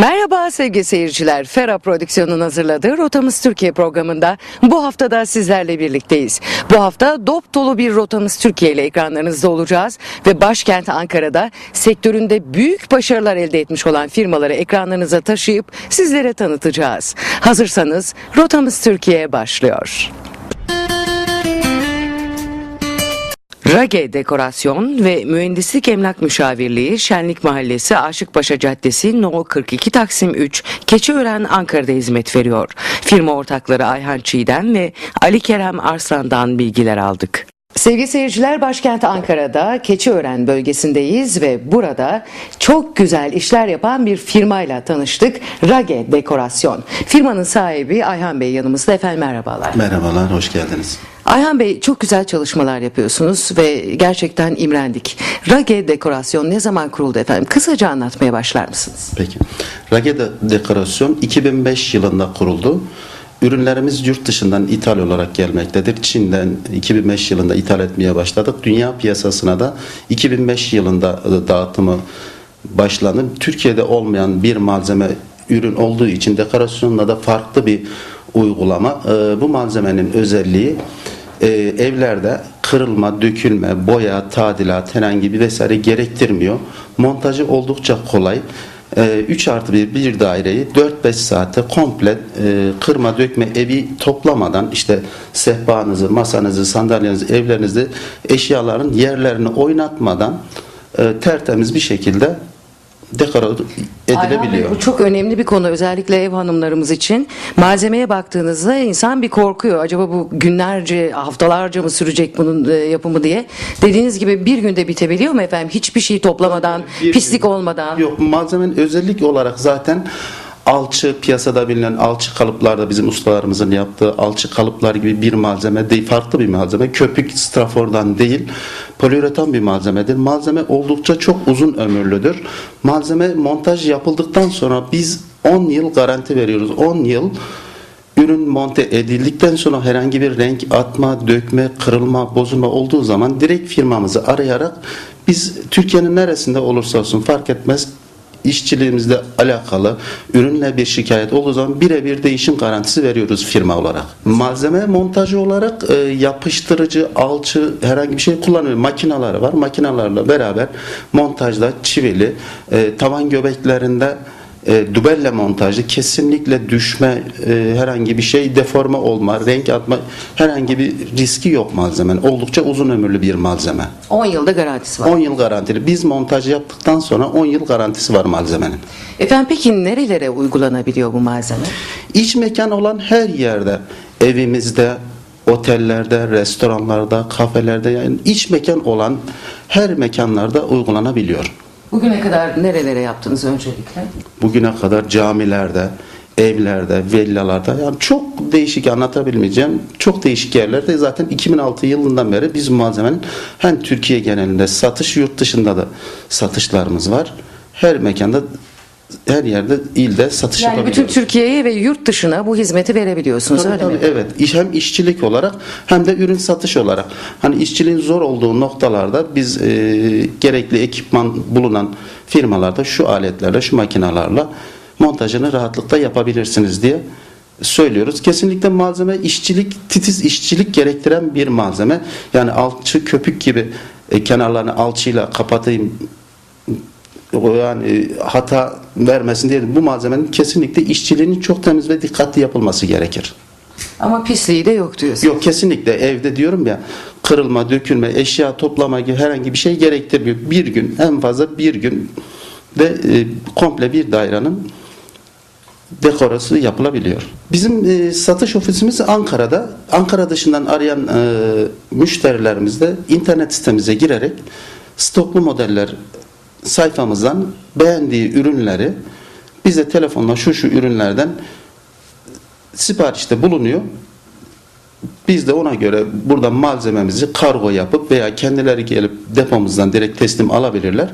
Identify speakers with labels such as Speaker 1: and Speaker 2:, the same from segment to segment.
Speaker 1: Merhaba sevgili seyirciler. Fera Prodüksiyon'un hazırladığı Rotamız Türkiye programında bu hafta da sizlerle birlikteyiz. Bu hafta dop dolu bir Rotamız Türkiye ile ekranlarınızda olacağız ve başkent Ankara'da sektöründe büyük başarılar elde etmiş olan firmaları ekranlarınıza taşıyıp sizlere tanıtacağız. Hazırsanız Rotamız Türkiye başlıyor. Rage Dekorasyon ve Mühendislik Emlak Müşavirliği Şenlik Mahallesi Aşıkpaşa Caddesi No 42 Taksim 3 Keçiören Ankara'da hizmet veriyor. Firma ortakları Ayhan Çiğdem ve Ali Kerem Arslan'dan bilgiler aldık. Sevgili seyirciler başkent Ankara'da Keçiören bölgesindeyiz ve burada çok güzel işler yapan bir firmayla tanıştık. Rage Dekorasyon. Firmanın sahibi Ayhan Bey yanımızda. Efendim merhabalar.
Speaker 2: Merhabalar, hoş geldiniz.
Speaker 1: Ayhan Bey çok güzel çalışmalar yapıyorsunuz ve gerçekten imrendik. Rage Dekorasyon ne zaman kuruldu efendim? Kısaca anlatmaya başlar mısınız?
Speaker 2: Peki. Rage de- Dekorasyon 2005 yılında kuruldu. Ürünlerimiz yurt dışından ithal olarak gelmektedir. Çin'den 2005 yılında ithal etmeye başladık. Dünya piyasasına da 2005 yılında e, dağıtımı başlandı. Türkiye'de olmayan bir malzeme ürün olduğu için dekorasyonla da farklı bir uygulama. E, Bu malzemenin özelliği e, evlerde kırılma, dökülme, boya, tadilat herhangi bir vesaire gerektirmiyor. Montajı oldukça kolay. 3 artı 1 bir daireyi 4-5 saate komple e, kırma dökme evi toplamadan işte sehpanızı, masanızı, sandalyenizi, evlerinizde eşyaların yerlerini oynatmadan e, tertemiz bir şekilde dekore edilebiliyor.
Speaker 1: bu çok önemli bir konu özellikle ev hanımlarımız için. Malzemeye baktığınızda insan bir korkuyor. Acaba bu günlerce, haftalarca mı sürecek bunun e, yapımı diye. Dediğiniz gibi bir günde bitebiliyor mu efendim? Hiçbir şey toplamadan,
Speaker 2: Bir-
Speaker 1: pislik olmadan.
Speaker 2: Yok malzemenin özellik olarak zaten alçı piyasada bilinen alçı kalıplarda bizim ustalarımızın yaptığı alçı kalıplar gibi bir malzeme değil farklı bir malzeme. Köpük strafordan değil poliüretan bir malzemedir. Malzeme oldukça çok uzun ömürlüdür. Malzeme montaj yapıldıktan sonra biz 10 yıl garanti veriyoruz. 10 yıl ürün monte edildikten sonra herhangi bir renk atma, dökme, kırılma, bozulma olduğu zaman direkt firmamızı arayarak biz Türkiye'nin neresinde olursa olsun fark etmez işçiliğimizle alakalı ürünle bir şikayet olduğu zaman birebir değişim garantisi veriyoruz firma olarak. Malzeme montajı olarak e, yapıştırıcı, alçı herhangi bir şey kullanmıyor. Makinaları var. Makinalarla beraber montajda çivili, e, tavan göbeklerinde e, dubelle montajlı kesinlikle düşme e, herhangi bir şey deforme olma renk atma herhangi bir riski yok malzemenin. Oldukça uzun ömürlü bir malzeme.
Speaker 1: 10 yılda garantisi var.
Speaker 2: 10 yıl garantili. Biz montaj yaptıktan sonra 10 yıl garantisi var malzemenin.
Speaker 1: Efendim peki nerelere uygulanabiliyor bu malzeme?
Speaker 2: İç mekan olan her yerde evimizde otellerde restoranlarda kafelerde yani iç mekan olan her mekanlarda uygulanabiliyor
Speaker 1: Bugüne kadar nerelere yaptınız öncelikle?
Speaker 2: bugüne kadar camilerde, evlerde, villalarda yani çok değişik anlatabilmeyeceğim çok değişik yerlerde zaten 2006 yılından beri biz malzemenin hem Türkiye genelinde satış yurt dışında da satışlarımız var. Her mekanda her yerde ilde satış
Speaker 1: Yani bütün
Speaker 2: yapabiliyoruz.
Speaker 1: Türkiye'ye ve yurt dışına bu hizmeti verebiliyorsunuz
Speaker 2: Tabii,
Speaker 1: öyle
Speaker 2: tabii,
Speaker 1: mi?
Speaker 2: evet. İş- Hem işçilik olarak hem de ürün satış olarak. Hani işçiliğin zor olduğu noktalarda biz e, gerekli ekipman bulunan firmalarda şu aletlerle, şu makinalarla montajını rahatlıkla yapabilirsiniz diye söylüyoruz. Kesinlikle malzeme işçilik, titiz işçilik gerektiren bir malzeme. Yani alçı köpük gibi e, kenarlarını alçıyla kapatayım yani hata vermesin diye bu malzemenin kesinlikle işçiliğinin çok temiz ve dikkatli yapılması gerekir.
Speaker 1: Ama pisliği de yok diyorsunuz.
Speaker 2: Yok kesinlikle evde diyorum ya kırılma, dökülme, eşya toplama gibi herhangi bir şey gerektirmiyor. Bir gün en fazla bir gün ve e, komple bir dairenin dekorası yapılabiliyor. Bizim e, satış ofisimiz Ankara'da. Ankara dışından arayan e, müşterilerimiz de internet sitemize girerek stoklu modeller sayfamızdan beğendiği ürünleri bize telefonla şu şu ürünlerden siparişte bulunuyor. Biz de ona göre buradan malzememizi kargo yapıp veya kendileri gelip depomuzdan direkt teslim alabilirler.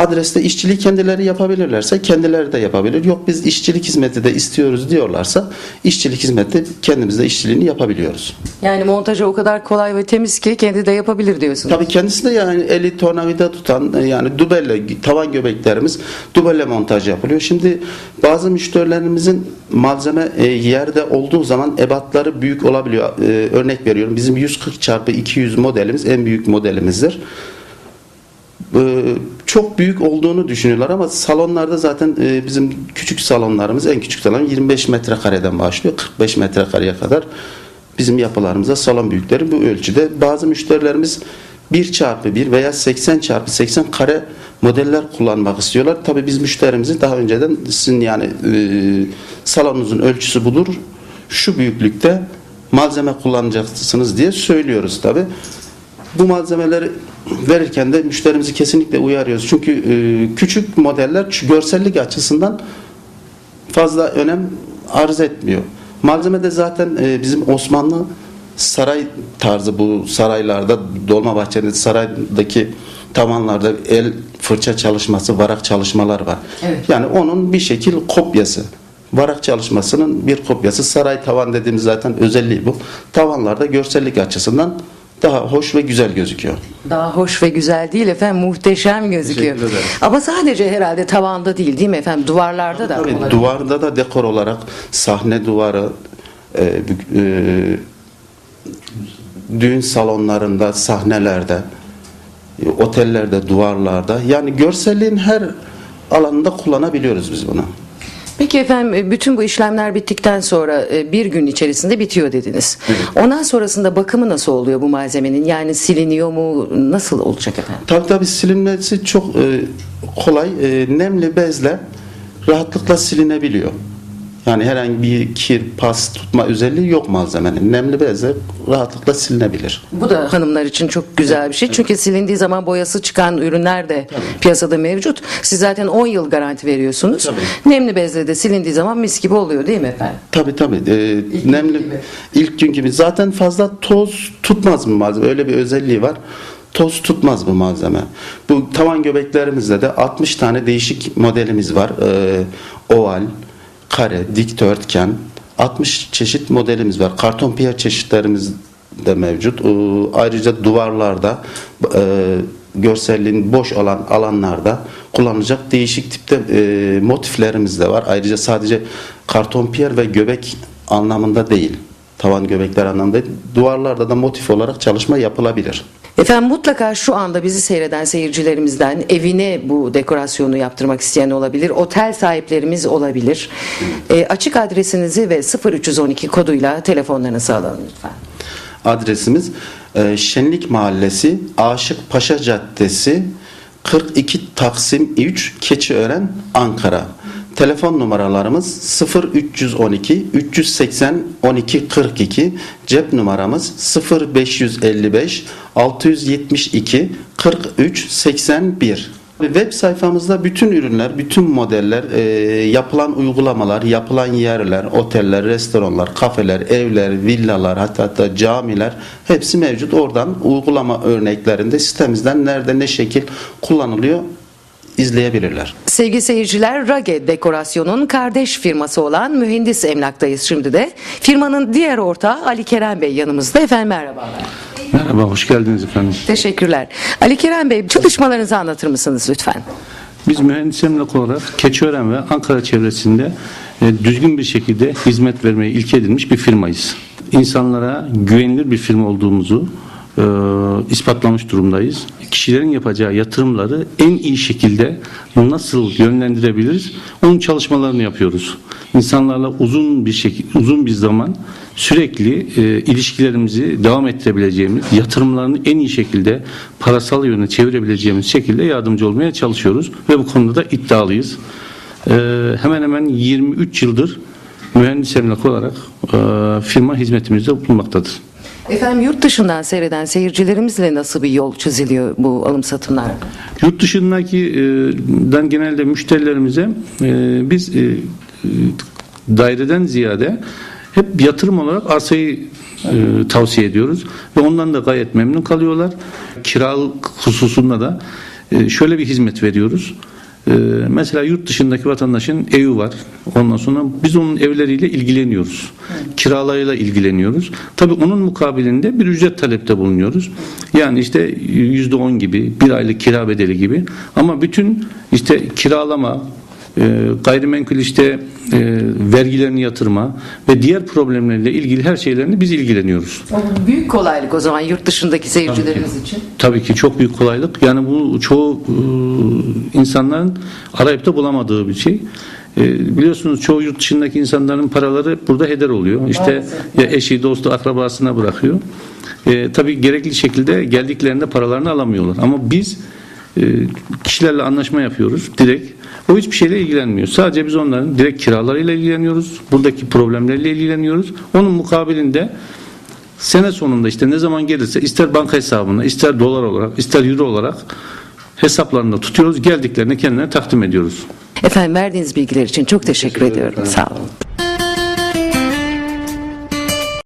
Speaker 2: Adreste işçiliği kendileri yapabilirlerse kendileri de yapabilir. Yok biz işçilik hizmeti de istiyoruz diyorlarsa işçilik hizmeti kendimiz de işçiliğini yapabiliyoruz.
Speaker 1: Yani montajı o kadar kolay ve temiz ki kendi de yapabilir diyorsunuz.
Speaker 2: Tabii kendisi de yani eli tornavida tutan yani dubelle tavan göbeklerimiz dubelle montaj yapılıyor. Şimdi bazı müşterilerimizin malzeme e, yerde olduğu zaman ebatları büyük olabiliyor. E, örnek veriyorum bizim 140 çarpı 200 modelimiz en büyük modelimizdir. E, çok büyük olduğunu düşünüyorlar ama salonlarda zaten e, bizim küçük salonlarımız en küçük salon 25 metrekareden başlıyor 45 metrekareye kadar bizim yapılarımızda salon büyükleri bu ölçüde. Bazı müşterilerimiz 1 çarpı 1 veya 80 çarpı 80 kare modeller kullanmak istiyorlar. Tabii biz müşterimizi daha önceden sizin yani e, salonunuzun ölçüsü budur. Şu büyüklükte malzeme kullanacaksınız diye söylüyoruz tabii. Bu malzemeleri verirken de müşterimizi kesinlikle uyarıyoruz. Çünkü e, küçük modeller görsellik açısından fazla önem arz etmiyor. Malzeme de zaten e, bizim Osmanlı saray tarzı bu saraylarda Dolmabahçe'de saraydaki tavanlarda el fırça çalışması, varak çalışmalar var.
Speaker 1: Evet.
Speaker 2: Yani onun bir şekil kopyası. Varak çalışmasının bir kopyası. Saray tavan dediğimiz zaten özelliği bu. Tavanlarda görsellik açısından daha hoş ve güzel gözüküyor.
Speaker 1: Daha hoş ve güzel değil efendim muhteşem gözüküyor.
Speaker 2: Teşekkür ederim.
Speaker 1: Ama sadece herhalde tavanda değil değil mi efendim duvarlarda da.
Speaker 2: Tabii
Speaker 1: olabilir.
Speaker 2: duvarda da dekor olarak sahne duvarı, e, e, düğün salonlarında, sahnelerde, e, otellerde, duvarlarda yani görselliğin her alanında kullanabiliyoruz biz bunu.
Speaker 1: Peki efendim e, bütün bu işlemler bittikten sonra e, bir gün içerisinde bitiyor dediniz. Ondan sonrasında bakımı nasıl oluyor bu malzemenin? Yani siliniyor mu? Nasıl olacak efendim?
Speaker 2: Tabii tabii silinmesi çok e, kolay. Nemli bezle rahatlıkla silinebiliyor. Yani herhangi bir kir, pas tutma özelliği yok malzemenin. Nemli bezle rahatlıkla silinebilir.
Speaker 1: Bu da hanımlar için çok güzel bir şey. Çünkü silindiği zaman boyası çıkan ürünler de piyasada mevcut. Siz zaten 10 yıl garanti veriyorsunuz.
Speaker 2: Tabii.
Speaker 1: Nemli bezle de silindiği zaman mis gibi oluyor değil mi efendim?
Speaker 2: Tabii tabii. Ee,
Speaker 1: gün
Speaker 2: nemli
Speaker 1: gibi.
Speaker 2: ilk gün gibi. Zaten fazla toz tutmaz bu malzeme. Öyle bir özelliği var. Toz tutmaz bu malzeme. Bu tavan göbeklerimizde de 60 tane değişik modelimiz var. Ee, oval, kare, dikdörtgen 60 çeşit modelimiz var. Karton piyer çeşitlerimiz de mevcut. Ee, ayrıca duvarlarda e, görselliğin boş olan alanlarda kullanılacak değişik tipte e, motiflerimiz de var. Ayrıca sadece karton piyer ve göbek anlamında değil. Tavan göbekler anlamında değil. Duvarlarda da motif olarak çalışma yapılabilir.
Speaker 1: Efendim mutlaka şu anda bizi seyreden seyircilerimizden evine bu dekorasyonu yaptırmak isteyen olabilir. Otel sahiplerimiz olabilir. E, açık adresinizi ve 0312 koduyla telefonlarınızı alalım lütfen.
Speaker 2: Adresimiz e, Şenlik Mahallesi, Aşık Paşa Caddesi, 42 Taksim 3, Keçiören, Ankara. Telefon numaralarımız 0312 380 12 42, cep numaramız 0555 672 43 81. Web sayfamızda bütün ürünler, bütün modeller, e, yapılan uygulamalar, yapılan yerler, oteller, restoranlar, kafeler, evler, villalar, hatta, hatta camiler hepsi mevcut. Oradan uygulama örneklerinde sitemizden nerede ne şekil kullanılıyor izleyebilirler.
Speaker 1: Sevgili seyirciler, Rage Dekorasyon'un kardeş firması olan Mühendis Emlak'tayız şimdi de. Firmanın diğer ortağı Ali Kerem Bey yanımızda. Efendim merhabalar.
Speaker 3: Merhaba, hoş geldiniz efendim.
Speaker 1: Teşekkürler. Ali Kerem Bey çalışmalarınızı anlatır mısınız lütfen?
Speaker 3: Biz mühendis emlak olarak Keçiören ve Ankara çevresinde e, düzgün bir şekilde hizmet vermeye ilke edilmiş bir firmayız. İnsanlara güvenilir bir firma olduğumuzu e, ispatlamış durumdayız. Kişilerin yapacağı yatırımları en iyi şekilde nasıl yönlendirebiliriz? Onun çalışmalarını yapıyoruz. İnsanlarla uzun bir şekilde uzun bir zaman sürekli e, ilişkilerimizi devam ettirebileceğimiz, yatırımlarını en iyi şekilde parasal yöne çevirebileceğimiz şekilde yardımcı olmaya çalışıyoruz ve bu konuda da iddialıyız. E, hemen hemen 23 yıldır mühendis emlak olarak e, firma hizmetimizde bulunmaktadır.
Speaker 1: Efendim yurt dışından seyreden seyircilerimizle nasıl bir yol çiziliyor bu alım satımlar?
Speaker 3: Yurt dışındaki e, den genelde müşterilerimize e, biz e, e, daireden ziyade hep yatırım olarak arsayı e, tavsiye ediyoruz ve ondan da gayet memnun kalıyorlar. Kiralık hususunda da e, şöyle bir hizmet veriyoruz. E, mesela yurt dışındaki vatandaşın evi var. Ondan sonra biz onun evleriyle ilgileniyoruz. Kiralarıyla ilgileniyoruz. Tabii onun mukabilinde bir ücret talepte bulunuyoruz. Yani işte yüzde on gibi, bir aylık kira bedeli gibi. Ama bütün işte kiralama, gayrimenkul işte e, vergilerini yatırma ve diğer problemlerle ilgili her şeylerini biz ilgileniyoruz.
Speaker 1: Büyük kolaylık o zaman yurt dışındaki seyircilerimiz için.
Speaker 3: Tabii ki çok büyük kolaylık. Yani bu çoğu e, insanların arayıp da bulamadığı bir şey. E, biliyorsunuz çoğu yurt dışındaki insanların paraları burada heder oluyor. İşte ya eşi, dostu, akrabasına bırakıyor. E, tabii gerekli şekilde geldiklerinde paralarını alamıyorlar. Ama biz e, kişilerle anlaşma yapıyoruz direkt. O hiçbir şeyle ilgilenmiyor. Sadece biz onların direkt kiralarıyla ilgileniyoruz. Buradaki problemlerle ilgileniyoruz. Onun mukabilinde Sene sonunda işte ne zaman gelirse ister banka hesabına, ister dolar olarak, ister euro olarak hesaplarında tutuyoruz. Geldiklerinde kendilerine takdim ediyoruz.
Speaker 1: Efendim verdiğiniz bilgiler için çok teşekkür ediyorum. Sağ olun.